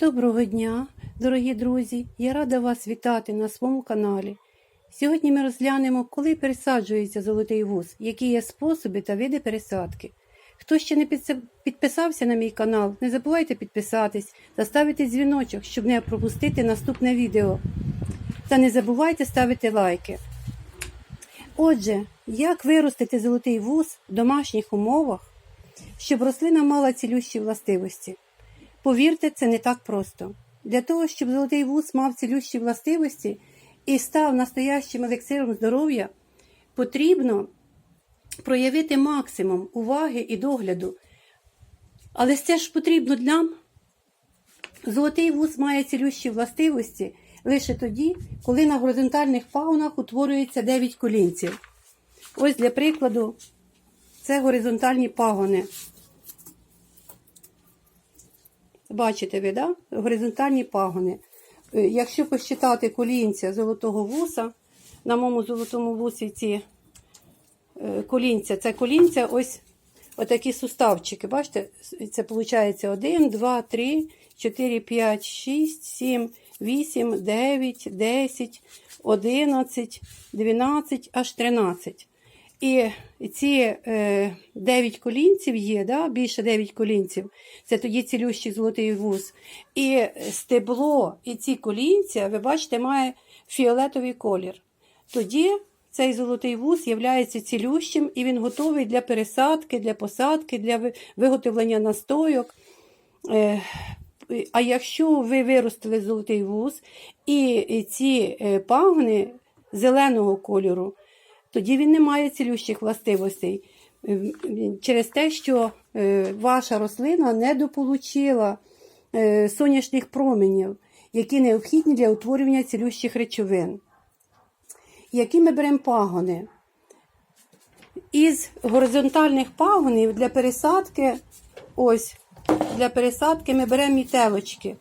Доброго дня, дорогі друзі! Я рада вас вітати на своєму каналі. Сьогодні ми розглянемо, коли пересаджується золотий вуз, які є способи та види пересадки. Хто ще не підписався на мій канал, не забувайте підписатись та ставити дзвіночок, щоб не пропустити наступне відео. Та не забувайте ставити лайки. Отже, як виростити золотий вуз в домашніх умовах, щоб рослина мала цілющі властивості? Повірте, це не так просто. Для того, щоб золотий вуз мав цілющі властивості і став настоящим елексиром здоров'я, потрібно проявити максимум уваги і догляду. Але це ж потрібно нам. Золотий вуз має цілющі властивості лише тоді, коли на горизонтальних пагонах утворюється 9 колінців. Ось для прикладу, це горизонтальні пагони. Бачите ви, да? горизонтальні пагони. Е, Якщо посчитати колінця золотого вуса, на моєму золотому вусі ці е, колінця, це колінця, ось отакі суставчики. Бачите, це виходить 1, 2, 3, 4, 5, 6, 7, 8, 9, 10, 11, 12, аж 13. І ці е, 9 колінців є, да? більше 9 колінців, це тоді цілющий золотий вуз. І стебло, і ці колінця, ви бачите, має фіолетовий колір. Тоді цей золотий вуз є цілющим і він готовий для пересадки, для посадки, для виготовлення настойок. Е, а якщо ви виростили золотий вуз і ці е, пагони зеленого кольору, тоді він не має цілющих властивостей. Е, Через те, що е, ваша рослина не дополучила е, сонячних променів, які необхідні для утворювання цілющих речовин. Які ми беремо пагони? Із горизонтальних пагонів для пересадки, ось, для пересадки ми беремо мітелочки.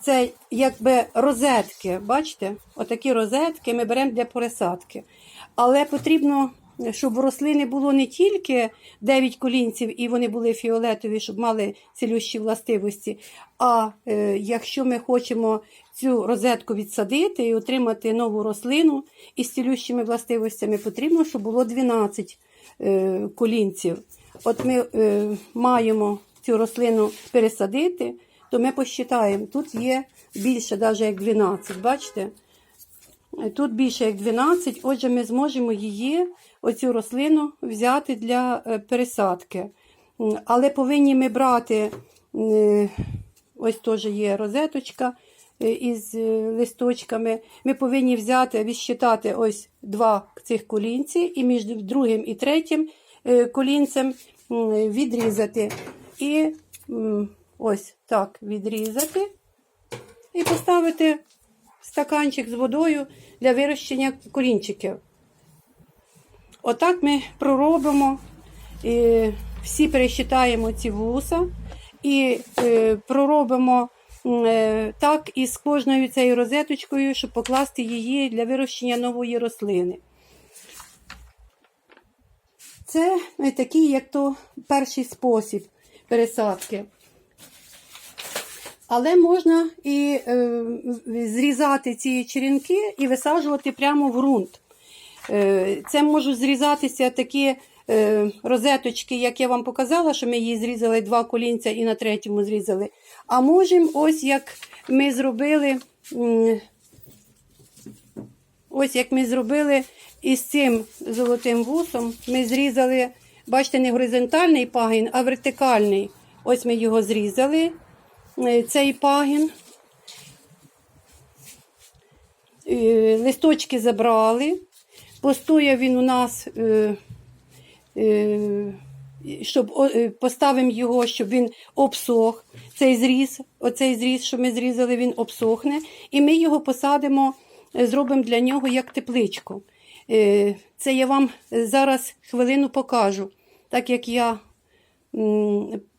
Це якби розетки, бачите? Отакі розетки ми беремо для пересадки. Але потрібно, щоб в рослини було не тільки 9 колінців і вони були фіолетові, щоб мали цілющі властивості. А е, якщо ми хочемо цю розетку відсадити і отримати нову рослину із цілющими властивостями, потрібно, щоб було 12 е, колінців. От ми е, маємо цю рослину пересадити, то ми посчитаємо, тут є більше, навіть як 12, бачите? Тут більше як 12, отже, ми зможемо її, оцю рослину, взяти для е, пересадки. Але повинні ми брати, е, ось теж є розеточка е, із е, листочками. Ми повинні взяти, відсчитати ось два цих колінці, і між другим і третім е, колінцем відрізати. І ось так відрізати. І поставити стаканчик з водою для вирощення корінчиків. Отак ми проробимо, і всі пересчитаємо ці вуса і е, проробимо е, так із кожною цією розеточкою, щоб покласти її для вирощення нової рослини. Це е, такий, як то перший спосіб пересадки. Але можна і е, зрізати ці черенки і висаджувати прямо в ґрунт. Е, це можуть зрізатися такі е, розеточки, як я вам показала, що ми її зрізали два колінця і на третьому зрізали. А можемо, ось як ми зробили, ось як ми зробили із цим золотим вусом, ми зрізали, бачите, не горизонтальний пагін, а вертикальний. Ось ми його зрізали цей пагін. Е, Листочки забрали. Постояв він у нас, е, е, щоб е, поставимо його, щоб він обсох. Цей зріз, оцей зріз, що ми зрізали, він обсохне. І ми його посадимо, е, зробимо для нього як тепличку. Е, Це я вам зараз хвилину покажу. Так як я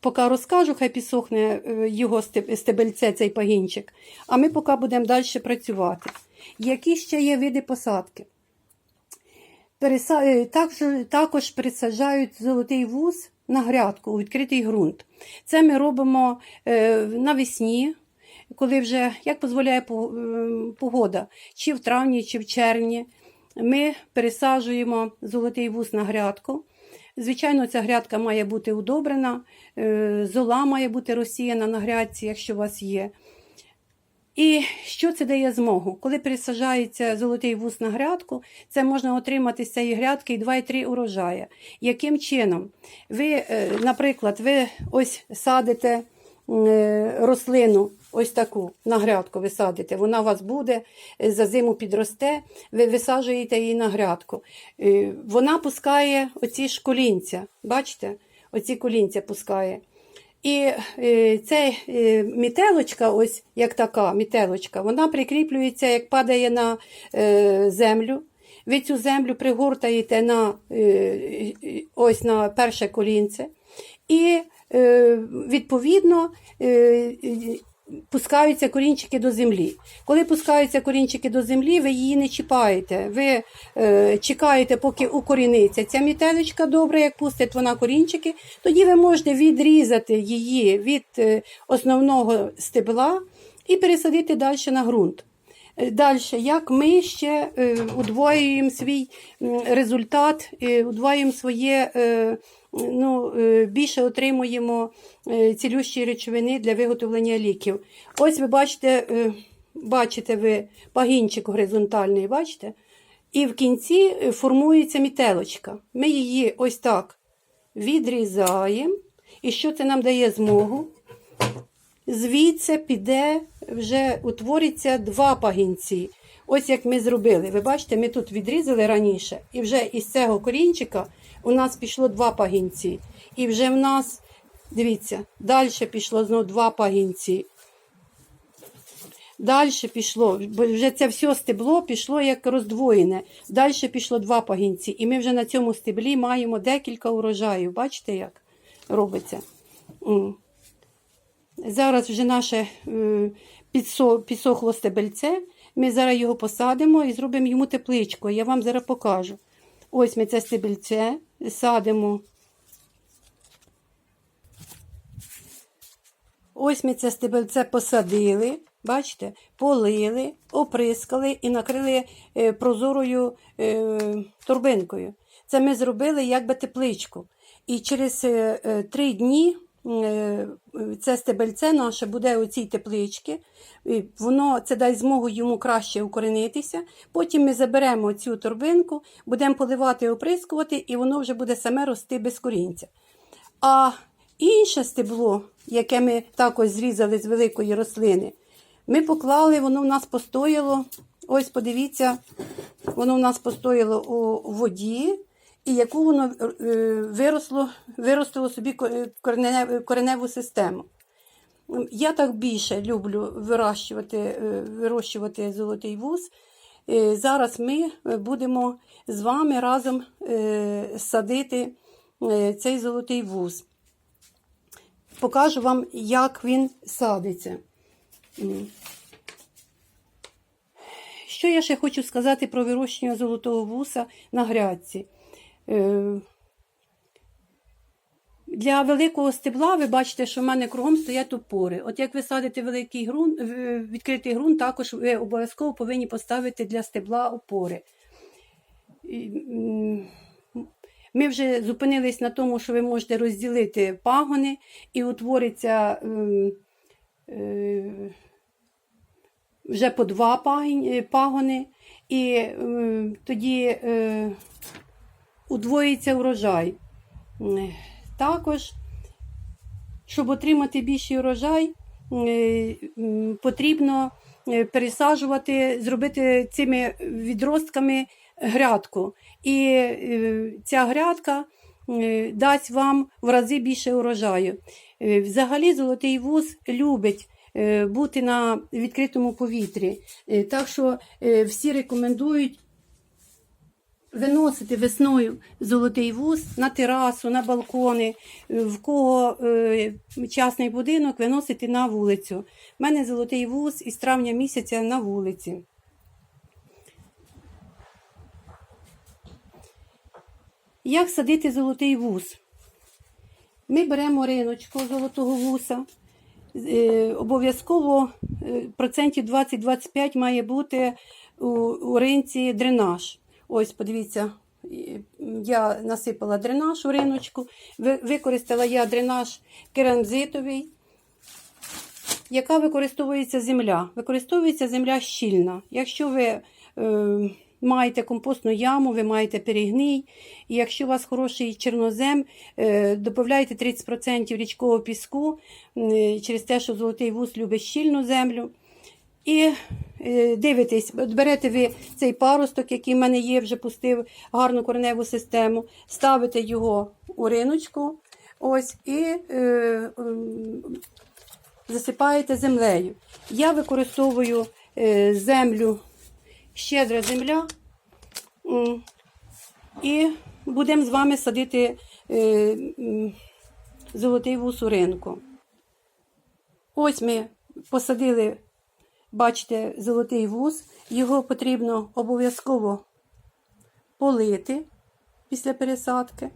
поки розкажу, хай підсохне е, його стебельце, цей пагінчик. А ми поки будемо далі працювати. Які ще є види посадки? Е, Також, пересаджають золотий вуз на грядку у відкритий ґрунт. Це ми робимо е, навесні, коли вже як дозволяє ем, погода, чи в травні, чи в червні, ми пересаджуємо золотий вуз на грядку. Звичайно, ця грядка має бути удобрена, е, зола має бути розсіяна на грядці, якщо у вас є. І що це дає змогу? Коли пересаджається золотий вуз на грядку, це можна отримати з цієї грядки і 2-3 урожаї. Яким чином? Ви, е, наприклад, ви ось садите е, рослину, ось таку на грядку ви садите, вона у вас буде, е, за зиму підросте, ви висаджуєте її на грядку. Е, Вона пускає оці ж колінця, бачите? Оці колінця пускає. І е, ця мітелочка, ось як така мітелочка, вона прикріплюється, як падає на землю. Ви цю землю пригортаєте на, ось на перше колінце. І відповідно пускаються корінчики до землі. Коли пускаються корінчики до землі, ви її не чіпаєте. Ви е, чекаєте, поки укоріниться ця мітелечка добре, як пустить вона корінчики, тоді ви можете відрізати її від е, основного стебла і пересадити далі на ґрунт. Далі, як ми ще е, удвоюємо свій результат, е, удвоюємо своє, е, ну, е, більше отримуємо е, цілющі речовини для виготовлення ліків. Ось ви бачите, е, бачите ви пагінчик горизонтальний, бачите? І в кінці формується мітелочка. Ми її ось так відрізаємо. І що це нам дає змогу? звідси піде, вже утвориться два пагінці. Ось як ми зробили. Ви бачите, ми тут відрізали раніше, і вже із цього корінчика у нас пішло два пагінці. І вже в нас, дивіться, далі пішло знову два пагінці. Далі пішло, бо вже це все стебло пішло як роздвоєне. Далі пішло два пагінці. І ми вже на цьому стеблі маємо декілька урожаїв. Бачите, як робиться? Зараз вже наше е, підсохло стебельце. Ми зараз його посадимо і зробимо йому тепличку. Я вам зараз покажу. Ось ми це стебельце садимо. Ось ми це стебельце посадили, бачите, полили, оприскали і накрили е, прозорою турбинкою. торбинкою. Це ми зробили якби тепличку. І через е, е, три дні е, це стебельце наше буде у цій тепличці. Воно це дасть змогу йому краще укоренитися. Потім ми заберемо цю торбинку, будемо поливати, оприскувати, і воно вже буде саме рости без корінця. А інше стебло, яке ми також зрізали з великої рослини, ми поклали, воно в нас постояло. Ось подивіться, воно в нас постояло у воді, і яку воно е, виросло, виростило собі кореневу, систему. Я так більше люблю вирощувати, е, вирощувати золотий вуз. Е, Зараз ми будемо з вами разом садити цей золотий вуз. Покажу вам, як він садиться. Що я ще хочу сказати про вирощення золотого вуса на грядці? Е, Для великого стебла ви бачите, що в мене кругом стоять опори. От як ви садите великий ґрунт, е, відкритий ґрунт, також ви обов'язково повинні поставити для стебла опори. Ми вже зупинились на тому, що ви можете розділити пагони і утвориться ем, е, вже по два пагони, і е, тоді удвоїться врожай. Також, щоб отримати більший урожай, потрібно е, пересаджувати, зробити цими відростками грядку. І е, ця грядка дасть вам в рази більше урожаю. Е, Взагалі, золотий вуз любить бути на відкритому повітрі. Так що всі рекомендують виносити весною золотий вуз на терасу, на балкони, е, в кого е, частний будинок виносити на вулицю. У мене золотий вуз із травня місяця на вулиці. Як садити золотий вуз? Ми беремо риночку золотого вуса, е, обов'язково процентів 20-25 має бути у ринці дренаж. Ось, подивіться, я насипала дренаж у риночку, використала я дренаж керамзитовий. Яка використовується земля? Використовується земля щільна. Якщо ви е, маєте компостну яму, ви маєте перегній, і якщо у вас хороший чорнозем, е, додавайте 30% річкового піску е, через те, що золотий вуз любить щільну землю. І е, дивитесь, берете ви цей паросток, який в мене є, вже пустив гарну кореневу систему, ставите його у риночку, ось, і е, ем, засипаєте землею. Я використовую е, землю, щедра земля, і будемо з вами садити е, золотий вус у ринку. Ось ми посадили, бачите, золотий вуз. Його потрібно обов'язково полити після пересадки.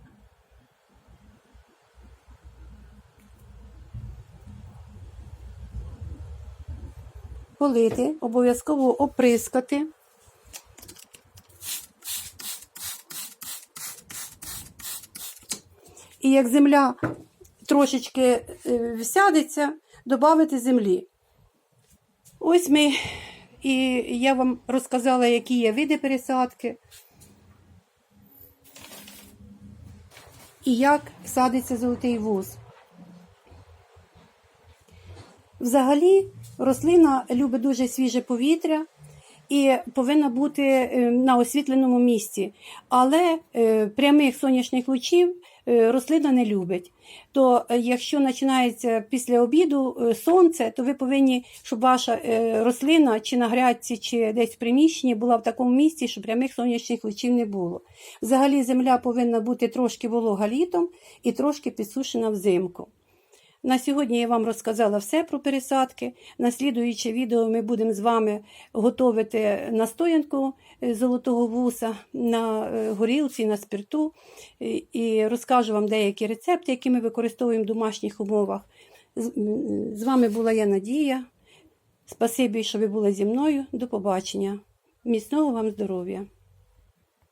Полити, обов'язково оприскати. І як земля трошечки е, всядеться, додати землі. Ось ми, і я вам розказала, які є види пересадки. І як садиться золотий вуз. Взагалі, рослина любить дуже свіже повітря і повинна бути е, на освітленому місці. Але е, прямих сонячних лучів рослина не любить. То е, якщо починається після обіду е, сонце, то ви повинні, щоб ваша е, рослина чи на грядці, чи десь в приміщенні була в такому місці, щоб прямих сонячних лучів не було. Взагалі земля повинна бути трошки волога літом і трошки підсушена взимку. На сьогодні я вам розказала все про пересадки. На слідуюче відео ми будемо з вами готувати настоянку е, золотого вуса на е, горілці, на спирту. І- розкажу вам деякі рецепти, які ми використовуємо в домашніх умовах. З вами була я Надія. Спасибі, що ви були зі мною. До побачення. Міцного вам здоров'я!